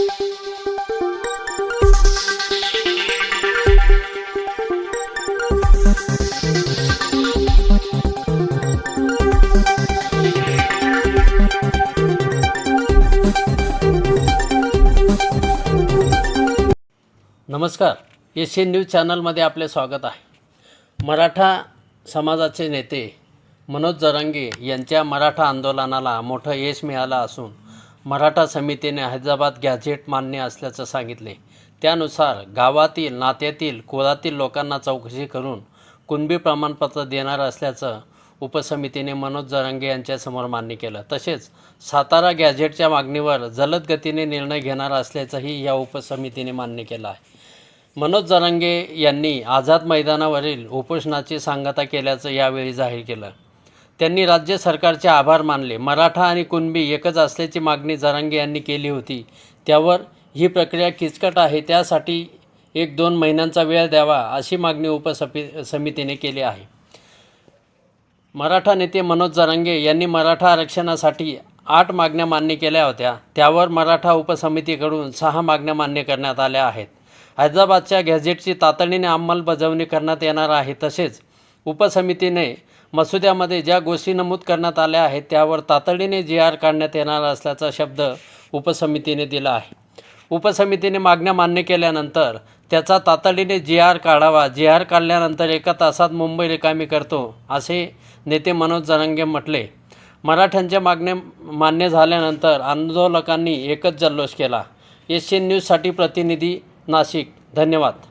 नमस्कार. Asian news चॅनलमध्ये आपले स्वागत आहे. मराठा समाजाचे नेते मनोज जरांगे यांच्या मराठा आंदोलनाला मोठं यश मिळालं असून मराठा समितीने हैदराबाद गॅझेट मान्य असल्याचं सांगितले. त्यानुसार गावातील नात्यातील कुळातील लोकांना चौकशी करून कुणबी प्रमाणपत्र देणार असल्याचं उपसमितीने मनोज जरांगे यांच्यासमोर मान्य केलं. तसेच सातारा गॅझेटच्या मागणीवर जलद गतीने निर्णय घेणार असल्याचंही या उपसमितीने मान्य केलं आहे. मनोज जरांगे यांनी आझाद मैदानावरील उपोषणाची सांगता केल्याचं यावेळी जाहीर केलं. त्यांनी राज्य सरकारचे आभार मानले. मराठा आणि कुणबी एकच असल्याची मागणी जरांगे यांनी केली होती. त्यावर ही प्रक्रिया किचकट आहे त्यासाठी एक दोन महिन्यांचा वेळ द्यावा अशी मागणी उपसपी समितीने केली आहे. मराठा नेते मनोज जरांगे यांनी मराठा आरक्षणासाठी आठ मागण्या मान्य केल्या होत्या. त्यावर मराठा उपसमितीकडून सहा मागण्या मान्य करण्यात आल्या आहेत. हैदराबादच्या गॅझेटची तातडीने अंमलबजावणी करण्यात येणार आहे तसेच उपसमितीने मसुद्यामध्ये ज्या गोष्टी नमूद करण्यात आल्या आहेत त्यावर तातडीने जी आर काढण्यात येणार असल्याचा शब्द उपसमितीने दिला आहे. उपसमितीने मागण्या मान्य केल्यानंतर त्याचा तातडीने जी आर काढावा. जी आर काढल्यानंतर एका तासात मुंबई रिकामी करतो असे नेते मनोज जरांगे म्हटले. मराठ्यांच्या मागण्या मान्य झाल्यानंतर आंदोलकांनी एकच जल्लोष केला. एशियन न्यूजसाठी प्रतिनिधी नाशिक. धन्यवाद.